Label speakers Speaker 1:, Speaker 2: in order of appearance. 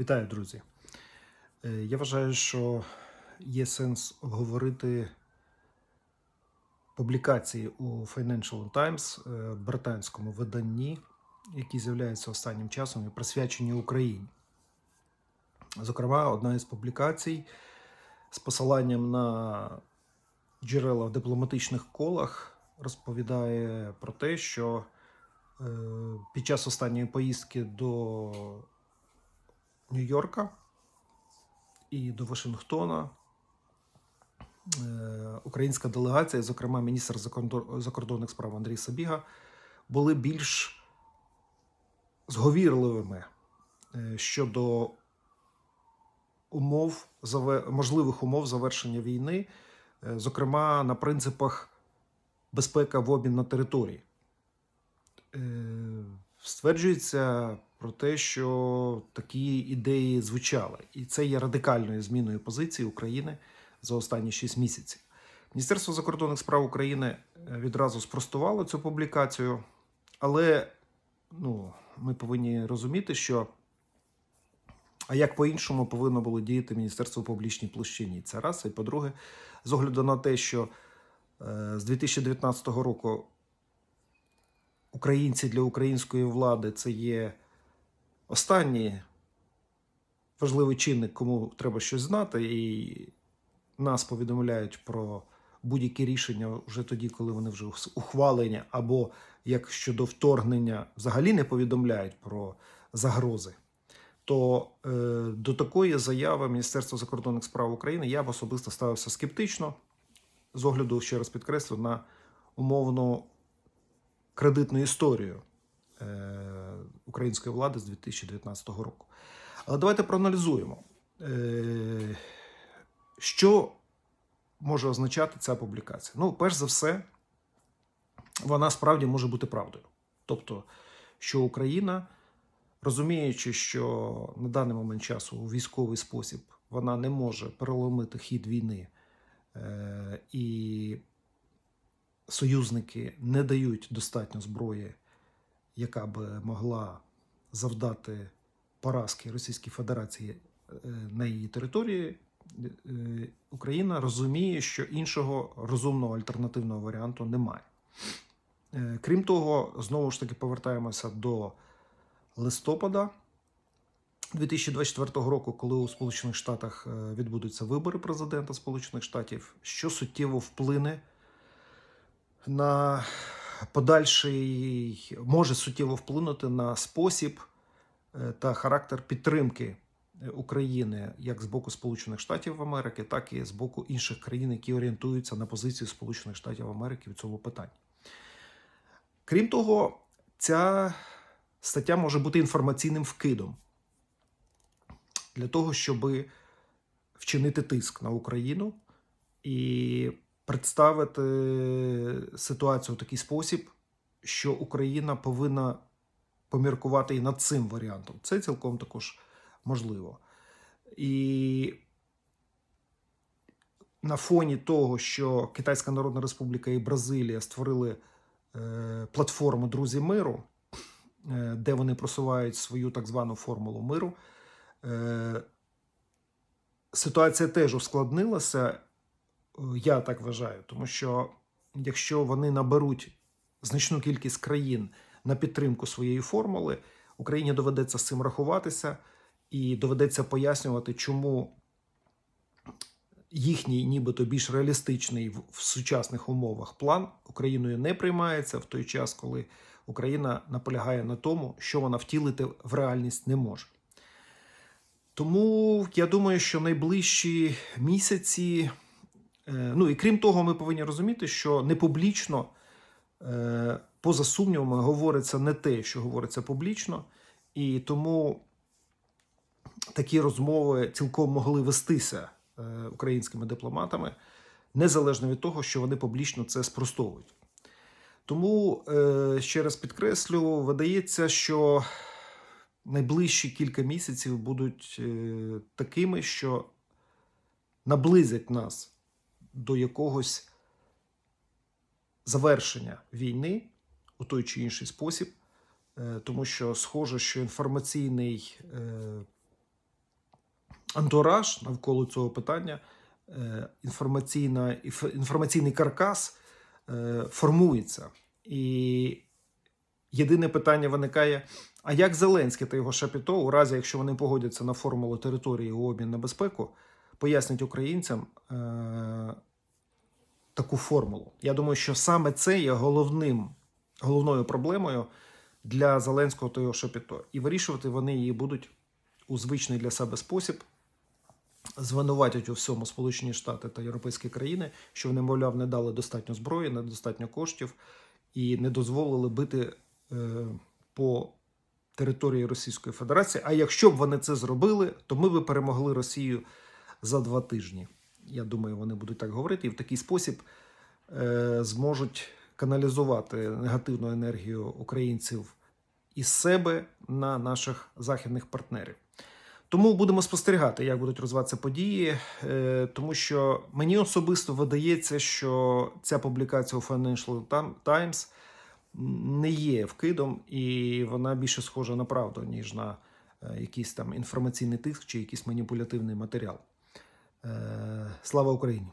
Speaker 1: Вітаю, друзі. Е, Я вважаю, що є сенс обговорити публікації у Financial Times, е, британському виданні, які з'являються останнім часом і присвячені Україні. Зокрема, одна із публікацій з посиланням на джерела в дипломатичних колах розповідає про те, що е, під час останньої поїздки до Нью-Йорка і до Вашингтона е, українська делегація, зокрема міністр закордонних справ Андрій Сабіга, були більш зговірливими е, щодо умов, можливих умов завершення війни, е, зокрема на принципах безпека в обмін на території. Стверджується про те, що такі ідеї звучали, і це є радикальною зміною позиції України за останні 6 місяців. Міністерство закордонних справ України е, відразу спростувало цю публікацію, але ну, ми повинні розуміти, що а як по-іншому повинно було діяти Міністерство публічній площині. Це раз. І по-друге, з огляду на те, що е, з 2019 року українці для української влади це є останній важливий чинник, кому треба щось знати, і нас повідомляють про будь-які рішення вже тоді, коли вони вже ухвалені, або як щодо вторгнення взагалі не повідомляють про загрози. То е, до такої заяви Міністерства закордонних справ України я б особисто ставився скептично з огляду, ще раз підкреслю, на умовну кредитну історію е, української влади з 2019 року. Але давайте проаналізуємо, е, що може означати ця публікація. Ну, перш за все, вона справді може бути правдою. Тобто, що Україна, розуміючи, що на даний момент часу у військовий спосіб вона не може переломити хід війни е, і союзники не дають достатньо зброї, яка би могла завдати поразки Російській Федерації е, на її території, е, Україна розуміє, що іншого розумного альтернативного варіанту немає. Е, Крім того, знову ж таки повертаємося до листопада 2024 року, коли у Сполучених Штатах відбудуться вибори президента Сполучених Штатів, що суттєво вплине на подальший може суттєво вплинути на спосіб е, та характер підтримки е, України як з боку Сполучених Штатів Америки, так і з боку інших країн, які орієнтуються на позицію Сполучених Штатів Америки в цьому питанні. Крім того, ця стаття може бути інформаційним вкидом для того, щоб вчинити тиск на Україну і представити ситуацію в такий спосіб, що Україна повинна поміркувати і над цим варіантом. Це цілком також можливо. І на фоні того, що Китайська Народна Республіка і Бразилія створили е, платформу Друзі миру, е, де вони просувають свою так звану формулу миру. Е, ситуація теж ускладнилася, я так вважаю, тому що якщо вони наберуть значну кількість країн на підтримку своєї формули, Україні доведеться з цим рахуватися і доведеться пояснювати, чому їхній, нібито більш реалістичний в, сучасних умовах план Україною не приймається в той час, коли Україна наполягає на тому, що вона втілити в реальність не може. Тому я думаю, що найближчі місяці, ну і крім того, ми повинні розуміти, що не публічно, е, поза сумнівами, говориться не те, що говориться публічно, і тому такі розмови цілком могли вестися е, українськими дипломатами, незалежно від того, що вони публічно це спростовують. Тому е, ще раз підкреслю, видається, що найближчі кілька місяців будуть е, такими, що наблизять нас до якогось завершення війни у той чи інший спосіб, е, тому що схоже, що інформаційний е, антураж навколо цього питання, е, інформаційна, інформаційний каркас формується. І єдине питання виникає: а як Зеленський та його Шапіто, у разі, якщо вони погодяться на формулу території у обмін на безпеку, пояснять українцям е, таку формулу? Я думаю, що саме це є головним, головною проблемою для Зеленського та його Шапіто. І вирішувати вони її будуть у звичний для себе спосіб. Звинуватять у всьому Сполучені Штати та європейські країни, що вони, мовляв, не дали достатньо зброї, недостатньо коштів і не дозволили бити е, по території Російської Федерації. А якщо б вони це зробили, то ми би перемогли Росію за два тижні. Я думаю, вони будуть так говорити, і в такий спосіб е, зможуть каналізувати негативну енергію українців із себе на наших західних партнерів. Тому будемо спостерігати, як будуть розвиватися події, е, тому що мені особисто видається, що ця публікація у Financial Tim- Times не є вкидом, і вона більше схожа на правду, ніж на е, якийсь там інформаційний тиск чи якийсь маніпулятивний матеріал. Е, Слава Україні!